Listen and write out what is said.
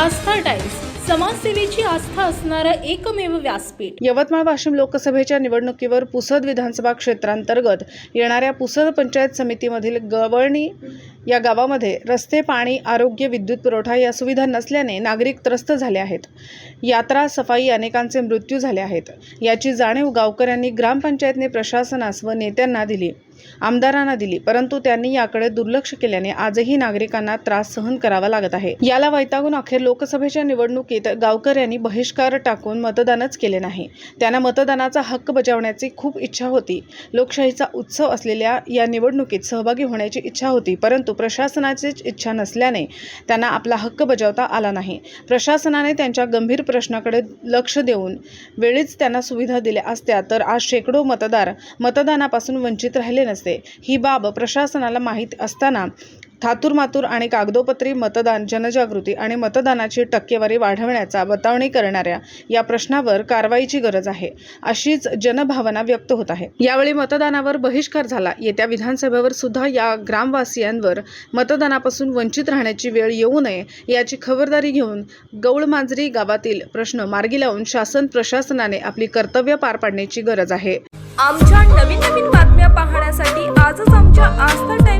आस्था times. समाजसेवेची आस्था असणारं एकमेव व्यासपीठ. यवतमाळ वाशिम लोकसभेच्या निवडणुकीवर पुसद विधानसभा क्षेत्रांतर्गत येणाऱ्या पुसद पंचायत समितीमधील गवळणी या गावामध्ये रस्ते पाणी आरोग्य विद्युत पुरवठा या सुविधा नसल्याने नागरिक त्रस्त झाले आहेत. यात्रा सफाई अनेकांचे मृत्यू झाले आहेत. याची जाणीव गावकऱ्यांनी ग्रामपंचायतने प्रशासनास व नेत्यांना दिली आमदारांना दिली परंतु त्यांनी याकडे दुर्लक्ष केल्याने आजही नागरिकांना त्रास सहन करावा लागत आहे. याला वैतागून अखेर लोकसभेच्या निवडणुकीत गावकऱ्यांनी बहिष्कार टाकून मतदानच केले नाही. त्यांना मतदानाचा हक्क बजावण्याची खूप इच्छा होती. लोकशाहीचा उत्सव असलेल्या या निवडणुकीत सहभागी होण्याची इच्छा होती परंतु प्रशासनाचीच इच्छा नसल्याने त्यांना आपला हक्क बजावता आला नाही. प्रशासनाने त्यांच्या गंभीर प्रश्नाकडे लक्ष देऊन वेळीच त्यांना सुविधा दिल्या असत्या तर आज शेकडो मतदार मतदानापासून वंचित राहिले नसते. ही बाब प्रशासनाला माहीत असताना थातुरमातुर आणि कागदोपत्री मतदान जनजागृती आणि मतदानाची टक्केवारी वाढवण्याचा बतावणी करणाऱ्या या प्रश्नावर कारवाईची गरज आहे अशीच जनभावना व्यक्त होत आहे. यावेळी मतदानावर बहिष्कार झाला. येत्या विधानसभेवर सुद्धा या ग्रामवासियांवर मतदानापासून वंचित राहण्याची वेळ येऊ नये याची खबरदारी घेऊन गौळमांजरी गावातील प्रश्न मार्गी लावून शासन प्रशासनाने आपली कर्तव्य पार पाडण्याची गरज आहे. आमच्या नवीन नवीन बातम्या पाहण्यासाठी आजच आमच्या आस्था टाइम